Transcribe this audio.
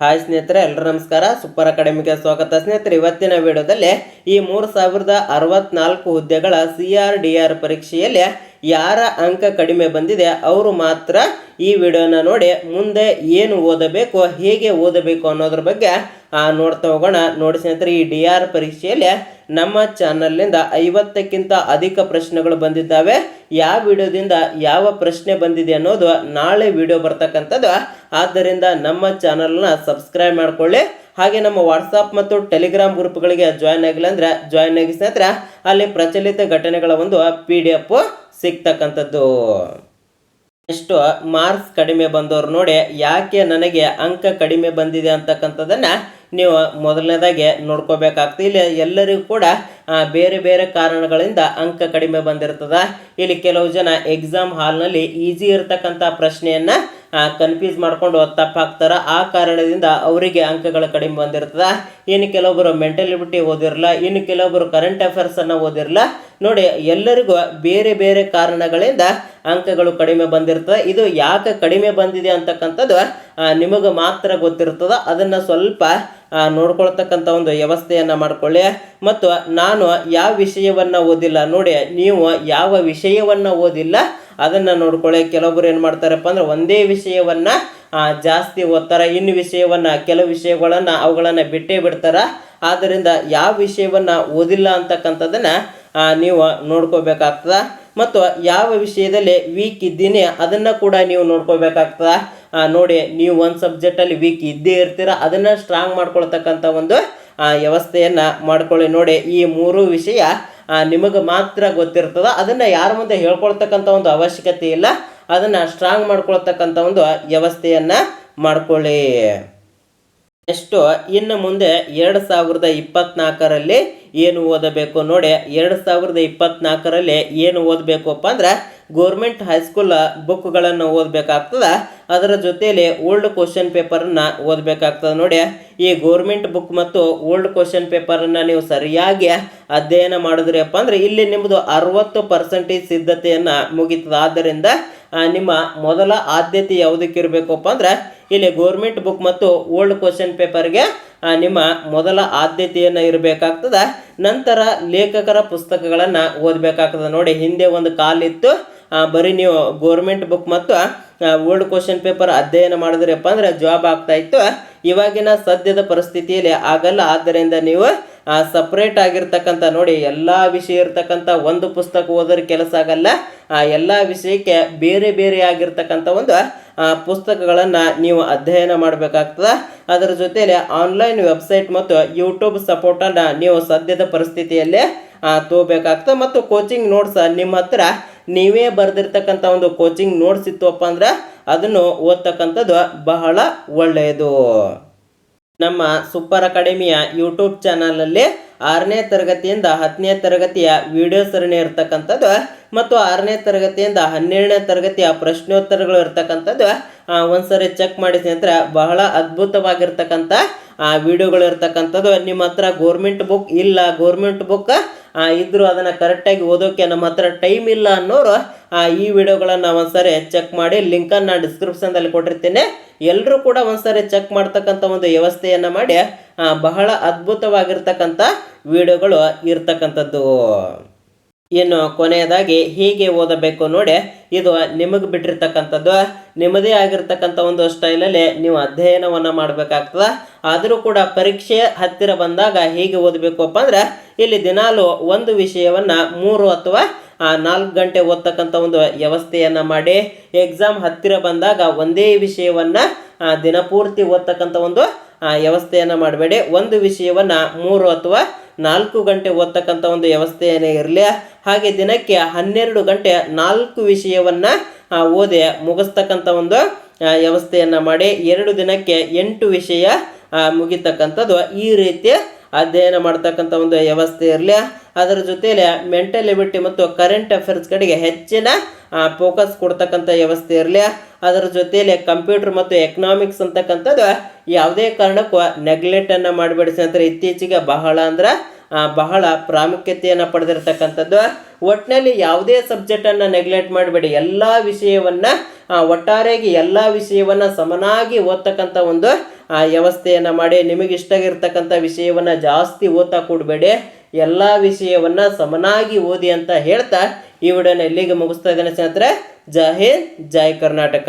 Hi ಸ್ನೇಹಿತರೆ ಎಲ್ಲರೂ ನಮಸ್ಕಾರ. ಸೂಪರ್ ಅಕಾಡೆಮಿಗೆ ಸ್ವಾಗತ. ಸ್ನೇಹಿತರೆ, ಇವತ್ತಿನ ವಿಡಿಯೋದಲ್ಲಿ ಈ ಮೂರು ಸಾವಿರದ ಅರವತ್ನಾಲ್ಕು ಹುದ್ದೆಗಳ ಸಿ ಆರ್ ಡಿ ಆರ್ ಪರೀಕ್ಷೆಯಲ್ಲಿ ಯಾರ ಅಂಕ ಕಡಿಮೆ ಬಂದಿದೆ, ಅವರು ಮಾತ್ರ ಈ ವಿಡಿಯೋನ ನೋಡಿ ಮುಂದೆ ಏನು ಓದಬೇಕು, ಹೇಗೆ ಓದಬೇಕು ಅನ್ನೋದ್ರ ಬಗ್ಗೆ ನೋಡ್ತಾ ಹೋಗೋಣ. ನೋಡಿ ಸ್ನೇಹಿತರೆ, ಈ ಡಿ ಆರ್ ಪರೀಕ್ಷೆಯಲ್ಲಿ ನಮ್ಮ ಚಾನಲ್ನಿಂದ ಐವತ್ತಕ್ಕಿಂತ ಅಧಿಕ ಪ್ರಶ್ನೆಗಳು ಬಂದಿದ್ದಾವೆ. ಯಾವ ವಿಡಿಯೋದಿಂದ ಯಾವ ಪ್ರಶ್ನೆ ಬಂದಿದೆ ಅನ್ನೋದು ನಾಳೆ ವಿಡಿಯೋ ಬರ್ತಕ್ಕಂಥದ್ದು. ಆದ್ದರಿಂದ ನಮ್ಮ ಚಾನಲ್ನ ಸಬ್ಸ್ಕ್ರೈಬ್ ಮಾಡಿಕೊಳ್ಳಿ. ಹಾಗೆ ನಮ್ಮ ವಾಟ್ಸಪ್ ಮತ್ತು ಟೆಲಿಗ್ರಾಮ್ ಗ್ರೂಪ್ಗಳಿಗೆ ಜಾಯ್ನ್ ಆಗಿಲ್ಲ ಅಂದರೆ ಜಾಯ್ನ್ ಆಗಿ ಸ್ನೇಹಿತರೆ, ಅಲ್ಲಿ ಪ್ರಚಲಿತ ಘಟನೆಗಳ ಒಂದು ಪಿ ಡಿ ಎಫ್ ಸಿಗ್ತಕ್ಕಂಥದ್ದು. ಎಷ್ಟು ಮಾರ್ಕ್ಸ್ ಕಡಿಮೆ ಬಂದವರು ನೋಡಿ ಯಾಕೆ ನನಗೆ ಅಂಕ ಕಡಿಮೆ ಬಂದಿದೆ ಅಂತಕ್ಕಂಥದ್ದನ್ನು ನೀವು ಮೊದಲನೇದಾಗಿ ನೋಡ್ಕೋಬೇಕಾಗ್ತದೆ. ಇಲ್ಲಿ ಎಲ್ಲರಿಗೂ ಕೂಡ ಬೇರೆ ಬೇರೆ ಕಾರಣಗಳಿಂದ ಅಂಕ ಕಡಿಮೆ ಬಂದಿರ್ತದೆ. ಇಲ್ಲಿ ಕೆಲವು ಜನ ಎಕ್ಸಾಮ್ ಹಾಲ್ನಲ್ಲಿ ಈಸಿ ಇರತಕ್ಕಂಥ ಪ್ರಶ್ನೆಯನ್ನ ಕನ್ಫ್ಯೂಸ್ ಮಾಡ್ಕೊಂಡು ತಪ್ಪಾಗ್ತಾರೆ ಆ ಕಾರಣದಿಂದ ಅವರಿಗೆ ಅಂಕಗಳು ಕಡಿಮೆ ಬಂದಿರ್ತದೆ. ಇನ್ನು ಕೆಲವೊಬ್ಬರು ಮೆಂಟಲಿಬಿಟಿ ಓದಿರಲ್ಲ, ಇನ್ನು ಕೆಲವೊಬ್ಬರು ಕರೆಂಟ್ ಅಫೇರ್ಸ್ ಅನ್ನ ಓದಿರಲ್ಲ. ನೋಡಿ, ಎಲ್ಲರಿಗೂ ಬೇರೆ ಬೇರೆ ಕಾರಣಗಳಿಂದ ಅಂಕಗಳು ಕಡಿಮೆ ಬಂದಿರ್ತದೆ. ಇದು ಯಾಕೆ ಕಡಿಮೆ ಬಂದಿದೆ ಅಂತಕ್ಕಂಥದ್ದು ನಿಮಗೆ ಮಾತ್ರ ಗೊತ್ತಿರ್ತದೆ. ಅದನ್ನ ಸ್ವಲ್ಪ ನೋಡ್ಕೊಳ್ತಕ್ಕಂಥ ಒಂದು ವ್ಯವಸ್ಥೆಯನ್ನ ಮಾಡ್ಕೊಳ್ಳಿ. ಮತ್ತು ನಾನು ಯಾವ ವಿಷಯವನ್ನ ಓದಿಲ್ಲ, ನೋಡಿ, ನೀವು ಯಾವ ವಿಷಯವನ್ನ ಓದಿಲ್ಲ ಅದನ್ನ ನೋಡ್ಕೊಳ್ಳಿ. ಕೆಲವೊಬ್ಬರು ಏನು ಮಾಡ್ತಾರಪ್ಪ ಅಂದ್ರೆ ಒಂದೇ ವಿಷಯವನ್ನು ಜಾಸ್ತಿ ಓದ್ತಾರೆ. ಇನ್ನು ವಿಷಯವನ್ನು, ಕೆಲವು ವಿಷಯಗಳನ್ನು ಅವುಗಳನ್ನು ಬಿಟ್ಟೇ ಬಿಡ್ತಾರೆ. ಆದ್ದರಿಂದ ಯಾವ ವಿಷಯವನ್ನು ಓದಿಲ್ಲ ಅಂತಕ್ಕಂಥದ್ದನ್ನು ನೀವು ನೋಡ್ಕೋಬೇಕಾಗ್ತದೆ. ಮತ್ತು ಯಾವ ವಿಷಯದಲ್ಲಿ ವೀಕ್ ಇದ್ದೀನಿ ಅದನ್ನು ಕೂಡ ನೀವು ನೋಡ್ಕೋಬೇಕಾಗ್ತದೆ. ನೋಡಿ, ನೀವು ಒಂದು ಸಬ್ಜೆಕ್ಟಲ್ಲಿ ವೀಕ್ ಇದ್ದೇ ಇರ್ತೀರ, ಅದನ್ನು ಸ್ಟ್ರಾಂಗ್ ಮಾಡ್ಕೊಳ್ತಕ್ಕಂಥ ಒಂದು ವ್ಯವಸ್ಥೆಯನ್ನು ವ್ಯವಸ್ಥೆಯನ್ನ ಮಾಡ್ಕೊಳ್ಳಿ. ನೋಡಿ, ಈ ಮೂರು ವಿಷಯ ನಿಮಗೆ ಮಾತ್ರ ಗೊತ್ತಿರ್ತದೆ. ಅದನ್ನ ಯಾರ ಮುಂದೆ ಹೇಳ್ಕೊಳ್ತಕ್ಕಂಥ ಒಂದು ಅವಶ್ಯಕತೆ ಇಲ್ಲ. ಅದನ್ನ ಸ್ಟ್ರಾಂಗ್ ಮಾಡ್ಕೊಳ್ತಕ್ಕಂಥ ಒಂದು ವ್ಯವಸ್ಥೆಯನ್ನ ಮಾಡ್ಕೊಳ್ಳಿ. ನೆಕ್ಸ್ಟು, ಇನ್ನು ಮುಂದೆ ಎರಡು ಸಾವಿರದ ಇಪ್ಪತ್ನಾಲ್ಕರಲ್ಲಿ ಏನು ಓದಬೇಕು? ನೋಡಿ, ಎರಡು ಸಾವಿರದ ಇಪ್ಪತ್ನಾಲ್ಕರಲ್ಲಿ ಏನು ಓದಬೇಕಪ್ಪ ಅಂದ್ರೆ ಗೋರ್ಮೆಂಟ್ ಹೈಸ್ಕೂಲ್ ಬುಕ್ಗಳನ್ನು ಓದಬೇಕಾಗ್ತದ. ಅದರ ಜೊತೆಯಲ್ಲಿ ಓಲ್ಡ್ ಕ್ವಶನ್ ಪೇಪರನ್ನು ಓದಬೇಕಾಗ್ತದೆ ನೋಡಿ ಈ ಗೋರ್ಮೆಂಟ್ ಬುಕ್ ಮತ್ತು ಓಲ್ಡ್ ಕ್ವಶನ್ ಪೇಪರನ್ನು ನೀವು ಸರಿಯಾಗಿ ಅಧ್ಯಯನ ಮಾಡಿದ್ರಪ್ಪ ಅಂದರೆ ಇಲ್ಲಿ ನಿಮ್ಮದು ಅರವತ್ತು ಪರ್ಸೆಂಟೇಜ್ ಸಿದ್ಧತೆಯನ್ನು ಮುಗೀತದೆ. ಆದ್ದರಿಂದ ನಿಮ್ಮ ಮೊದಲ ಆದ್ಯತೆ ಯಾವುದಕ್ಕೆ ಇರಬೇಕಪ್ಪ ಅಂದರೆ ಇಲ್ಲಿ ಗೋರ್ಮೆಂಟ್ ಬುಕ್ ಮತ್ತು ಓಲ್ಡ್ ಕ್ವಶನ್ ಪೇಪರ್ಗೆ ನಿಮ್ಮ ಮೊದಲ ಆದ್ಯತೆಯನ್ನು ಇರಬೇಕಾಗ್ತದೆ. ನಂತರ ಲೇಖಕರ ಪುಸ್ತಕಗಳನ್ನು ಓದಬೇಕಾಗ್ತದೆ. ನೋಡಿ, ಹಿಂದೆ ಒಂದು ಕಾಲಿತ್ತು. ಬರೀ ನೀವು ಗೋರ್ಮೆಂಟ್ ಬುಕ್ ಮತ್ತು ಓಲ್ಡ್ ಕ್ವಶನ್ ಪೇಪರ್ ಅಧ್ಯಯನ ಮಾಡಿದ್ರಪ್ಪ ಅಂದ್ರೆ ಜಾಬ್ ಆಗ್ತಾ ಇತ್ತು. ಇವಾಗಿನ ಸದ್ಯದ ಪರಿಸ್ಥಿತಿಯಲ್ಲಿ ಆಗಲ್ಲ. ಆದ್ದರಿಂದ ನೀವು ಸಪ್ರೇಟ್ ಆಗಿರ್ತಕ್ಕಂಥ ನೋಡಿ, ಎಲ್ಲ ವಿಷಯ ಇರ್ತಕ್ಕಂಥ ಒಂದು ಪುಸ್ತಕ ಓದೋರು ಕೆಲಸ ಆಗಲ್ಲ. ಆ, ಎಲ್ಲ ವಿಷಯಕ್ಕೆ ಬೇರೆ ಬೇರೆ ಆಗಿರ್ತಕ್ಕಂಥ ಒಂದು ಪುಸ್ತಕಗಳನ್ನು ನೀವು ಅಧ್ಯಯನ ಮಾಡಬೇಕಾಗ್ತದೆ. ಅದರ ಜೊತೆಯಲ್ಲಿ ಆನ್ಲೈನ್ ವೆಬ್ಸೈಟ್ ಮತ್ತು ಯೂಟ್ಯೂಬ್ ಸಪೋರ್ಟನ್ನು ನೀವು ಸದ್ಯದ ಪರಿಸ್ಥಿತಿಯಲ್ಲಿ ತಗೋಬೇಕಾಗ್ತದೆ. ಮತ್ತು ಕೋಚಿಂಗ್ ನೋಟ್ಸ್ ನಿಮ್ಮ ಹತ್ರ ನೀವೇ ಬರೆದಿರ್ತಕ್ಕಂಥ ಒಂದು ಕೋಚಿಂಗ್ ನೋಟ್ಸ್ ಇತ್ತುವಪ್ಪ ಅಂದ್ರೆ ಅದನ್ನು ಓದ್ತಕ್ಕಂಥದ್ದು ಬಹಳ ಒಳ್ಳೆಯದು. ನಮ್ಮ ಸೂಪರ್ ಅಕಾಡೆಮಿಯ ಯೂಟ್ಯೂಬ್ ಚಾನಲಲ್ಲಿ ಆರನೇ ತರಗತಿಯಿಂದ ಹತ್ತನೇ ತರಗತಿಯ ವಿಡಿಯೋ ಸರಣಿ ಇರ್ತಕ್ಕಂಥದ್ದು ಮತ್ತು ಆರನೇ ತರಗತಿಯಿಂದ ಹನ್ನೆರಡನೇ ತರಗತಿಯ ಪ್ರಶ್ನೋತ್ತರಗಳು ಇರ್ತಕ್ಕಂಥದ್ದು ಒಂದ್ಸರಿ ಚೆಕ್ ಮಾಡಿದ ನಂತರ ಬಹಳ ಅದ್ಭುತವಾಗಿರ್ತಕ್ಕಂಥ ಆ, ವಿಡಿಯೋಗಳು ಇರ್ತಕ್ಕಂಥದ್ದು. ನಿಮ್ಮ ಹತ್ರ ಗೋರ್ಮೆಂಟ್ ಬುಕ್ ಇಲ್ಲ ಗೋರ್ಮೆಂಟ್ ಬುಕ್ ಇದ್ದರೂ ಅದನ್ನು ಕರೆಕ್ಟಾಗಿ ಓದೋಕೆ ನಮ್ಮ ಹತ್ರ ಟೈಮ್ ಇಲ್ಲ ಅನ್ನೋರು ಈ ವಿಡಿಯೋಗಳನ್ನು ಒಂದ್ಸರಿ ಚೆಕ್ ಮಾಡಿ ಲಿಂಕನ್ನು ನಾನು ಡಿಸ್ಕ್ರಿಪ್ಷನ್ದಲ್ಲಿ ಕೊಟ್ಟಿರ್ತೀನಿ. ಎಲ್ಲರೂ ಕೂಡ ಒಂದ್ಸರಿ ಚೆಕ್ ಮಾಡ್ತಕ್ಕಂಥ ಒಂದು ವ್ಯವಸ್ಥೆಯನ್ನು ಮಾಡಿ ಬಹಳ ಅದ್ಭುತವಾಗಿರ್ತಕ್ಕಂಥ ವಿಡಿಯೋಗಳು ಇರ್ತಕ್ಕಂಥದ್ದು. ಇನ್ನು ಕೊನೆಯದಾಗಿ ಹೀಗೆ ಓದಬೇಕು ನೋಡಿ, ಇದು ನಿಮಗೆ ಬಿಟ್ಟಿರ್ತಕ್ಕಂಥದ್ದು, ನಿಮ್ಮದೇ ಆಗಿರ್ತಕ್ಕಂಥ ಒಂದು ಸ್ಟೈಲಲ್ಲಿ ನೀವು ಅಧ್ಯಯನವನ್ನು ಮಾಡಬೇಕಾಗ್ತದೆ. ಆದರೂ ಕೂಡ ಪರೀಕ್ಷೆ ಹತ್ತಿರ ಬಂದಾಗ ಹೇಗೆ ಓದಬೇಕಪ್ಪ ಅಂದ್ರೆ, ಇಲ್ಲಿ ದಿನಾಲು ಒಂದು ವಿಷಯವನ್ನು ಮೂರು ಅಥವಾ ನಾಲ್ಕು ಗಂಟೆ ಓದ್ತಕ್ಕಂಥ ಒಂದು ವ್ಯವಸ್ಥೆಯನ್ನು ಮಾಡಿ, ಎಕ್ಸಾಮ್ ಹತ್ತಿರ ಬಂದಾಗ ಒಂದೇ ವಿಷಯವನ್ನು ದಿನಪೂರ್ತಿ ಓದ್ತಕ್ಕಂಥ ಒಂದು ವ್ಯವಸ್ಥೆಯನ್ನು ಮಾಡಬೇಡಿ. ಒಂದು ವಿಷಯವನ್ನು ಮೂರು ಅಥವಾ ನಾಲ್ಕು ಗಂಟೆ ಓದ್ತಕ್ಕಂಥ ಒಂದು ವ್ಯವಸ್ಥೆಯೇ ಇರಲಿ. ಹಾಗೆ ದಿನಕ್ಕೆ ಹನ್ನೆರಡು ಗಂಟೆ ನಾಲ್ಕು ವಿಷಯವನ್ನು ಓದಿ ಮುಗಿಸ್ತಕ್ಕಂಥ ಒಂದು ವ್ಯವಸ್ಥೆಯನ್ನು ಮಾಡಿ ಎರಡು ದಿನಕ್ಕೆ ಎಂಟು ವಿಷಯ ಮುಗಿತಕ್ಕಂಥದ್ದು ಈ ರೀತಿ ಅಧ್ಯಯನ ಮಾಡ್ತಕ್ಕಂಥ ಒಂದು ವ್ಯವಸ್ಥೆ ಇರಲಿ. ಅದರ ಜೊತೆಯಲ್ಲಿ ಮೆಂಟಲ್ ಎಬಿಲಿಟಿ ಮತ್ತು ಕರೆಂಟ್ ಅಫೇರ್ಸ್ ಕಡೆಗೆ ಹೆಚ್ಚಿನ ಫೋಕಸ್ ಕೊಡ್ತಕ್ಕಂಥ ವ್ಯವಸ್ಥೆ ಇರಲಿ. ಅದರ ಜೊತೆಯಲ್ಲಿ ಕಂಪ್ಯೂಟರ್ ಮತ್ತು ಎಕನಾಮಿಕ್ಸ್ ಅಂತಕ್ಕಂಥದ್ದು ಯಾವುದೇ ಕಾರಣಕ್ಕೂ ನೆಗ್ಲೆಕ್ಟನ್ನು ಮಾಡಬೇಡಿ ಸ್ನೇಹಿತರೆ ಇತ್ತೀಚೆಗೆ ಬಹಳ ಅಂದ್ರೆ ಬಹಳ ಪ್ರಾಮುಖ್ಯತೆಯನ್ನು ಪಡೆದಿರತಕ್ಕಂಥದ್ದು. ಒಟ್ಟಿನಲ್ಲಿ ಯಾವುದೇ ಸಬ್ಜೆಕ್ಟನ್ನು ನೆಗ್ಲೆಕ್ಟ್ ಮಾಡಬೇಡಿ. ಎಲ್ಲ ವಿಷಯವನ್ನು ಒಟ್ಟಾರೆಯಾಗಿ ಎಲ್ಲ ವಿಷಯವನ್ನು ಸಮನಾಗಿ ಓದ್ತಕ್ಕಂಥ ಒಂದು ಆ ವ್ಯವಸ್ಥೆಯನ್ನು ಮಾಡಿ. ನಿಮಗೆ ಇಷ್ಟ ಆಗಿರ್ತಕ್ಕಂಥ ವಿಷಯವನ್ನು ಜಾಸ್ತಿ ಓದ್ತಾ ಕೂಡಬೇಡಿ. ಎಲ್ಲ ವಿಷಯವನ್ನು ಸಮನಾಗಿ ಓದಿ ಅಂತ ಹೇಳ್ತಾ ಈ ವಿಡಿಯೋನ ಎಲ್ಲಿಗೆ ಮುಗಿಸ್ತಾ ಇದ್ದೇನೆ ಸ್ನೇಹಿತರೆ. ಜೈ ಹಿಂದ್, ಜೈ ಕರ್ನಾಟಕ.